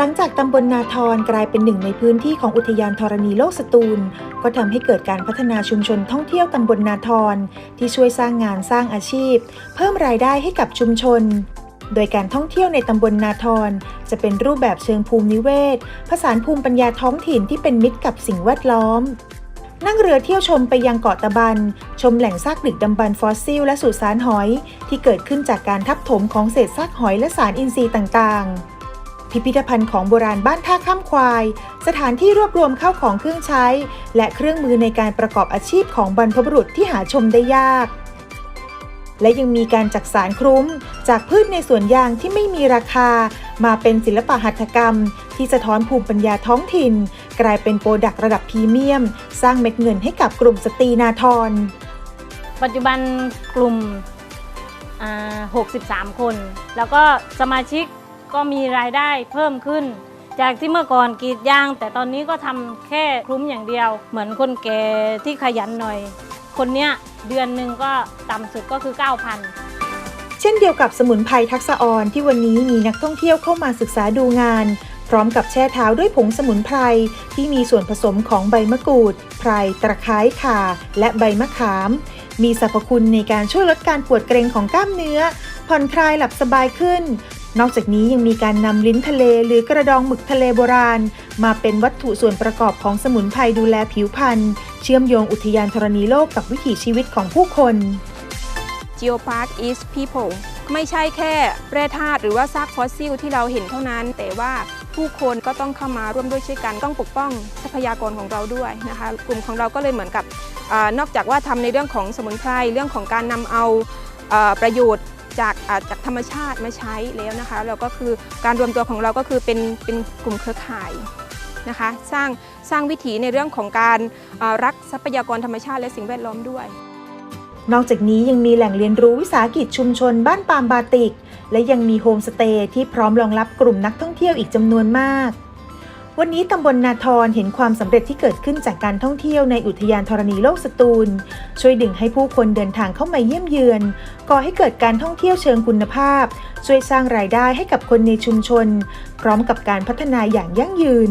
หลังจากตำบลนาทรกลายเป็นหนึ่งในพื้นที่ของอุทยานธรณีโลกสตูล ก็ทำให้เกิดการพัฒนาชุมชนท่องเที่ยวตำบลนาทรที่ช่วยสร้างงานสร้างอาชีพ เพิ่มรายได้ให้กับชุมชน โดยการท่องเที่ยวในตำบลนาทรจะเป็นรูปแบบเชิงภูมินิเวศผสานภูมิปัญญาท้องถิ่นที่เป็นมิตรกับสิ่งแวดล้อม นั่งเรือเที่ยวชมไปยังเกาะตะบัน ชมแหล่งซากดึกดำบรรฟอสซิล และสุสานหอย ที่เกิดขึ้นจากการทับถมของเศษซากหอยและสารอินทรีย์ต่างๆ พิพิธภัณฑ์ของโบราณบ้านท่าข้ามควาย สถานที่รวบรวมเข้าของเครื่องใช้ และเครื่องมือในการประกอบอาชีพของบรรพบุรุษที่หาชมได้ยาก และยังมีการจักสารคลุ้ม จากพืชในสวนยางที่ไม่มีราคา มาเป็นศิลปะหัตถกรรม ที่สะท้อนภูมิปัญญาท้องถิ่น กลายเป็นโปรดักต์ระดับพรีเมียม สร้างเม็ดเงินให้กับกลุ่มสตรีนาทร ปัจจุบันกลุ่มอ่า63 คน แล้วก็สมาชิก ก็มีรายได้เพิ่มขึ้น จากที่เมื่อก่อนกรีดยาง แต่ตอนนี้ก็ทำแค่คลุ้มอย่างเดียว เหมือนคนแก่ที่ขยันหน่อย คนเนี้ยเดือนหนึ่งก็ต่ำสุดก็คือ 9,000 เช่นเดียวกับสมุนไพรทักษะออนที่วันนี้มีนักท่องเที่ยวเข้ามาศึกษาดูงาน พร้อมกับแช่เท้าด้วยผงสมุนไพรที่มีส่วนผสมของใบมะกรูด ไพร ตะไคร้ข่า และใบมะขาม มีสรรพคุณในการช่วยลดการปวดเกร็งของกล้ามเนื้อ ผ่อนคลายหลับสบายขึ้น นอกจากนี้ยังมีการนำลิ้นทะเลหรือกระดองหมึกทะเลโบราณ มาเป็นวัตถุส่วนประกอบของสมุนไพรดูแลผิวพรรณเชื่อมโยงอุทยานธรณีโลกกับวิถีชีวิตของผู้คน Geopark is people ไม่ใช่แค่แร่ธาตุหรือว่าซากฟอสซิลที่เราเห็นเท่านั้น แต่ว่าผู้คนก็ต้องเข้ามาร่วมด้วยช่วยกันต้องปกป้องทรัพยากรของเราด้วยนะคะ กลุ่มของเราก็เลยเหมือนกับอนอกจากว่าทำในเรื่องของสมุนไพรเรื่องของการนำเอาเอ่อประโยชน์ จากจากธรรมชาติมาใช้แล้วนะคะแล้วก็คือการรวมตัวของเราก็คือเป็นเป็นกลุ่มเครือข่ายนะคะสร้างสร้างวิถีในเรื่องของการรักทรัพยากรธรรมชาติและสิ่งแวดล้อมด้วย นอกจากนี้ยังมีแหล่งเรียนรู้วิสาหกิจชุมชนบ้านปามบาติก และยังมีโฮมสเตย์ที่พร้อมรองรับกลุ่มนักท่องเที่ยวอีกจำนวนมาก วันนี้ตำบลนาทรเห็นความสำเร็จที่เกิดขึ้นจากการท่องเที่ยวในอุทยานธรณีโลกสตูล ช่วยดึงให้ผู้คนเดินทางเข้ามาเยี่ยมเยือนก่อให้เกิดการท่องเที่ยวเชิงคุณภาพ ช่วยสร้างรายได้ให้กับคนในชุมชน พร้อมกับการพัฒนาอย่างยั่งยืน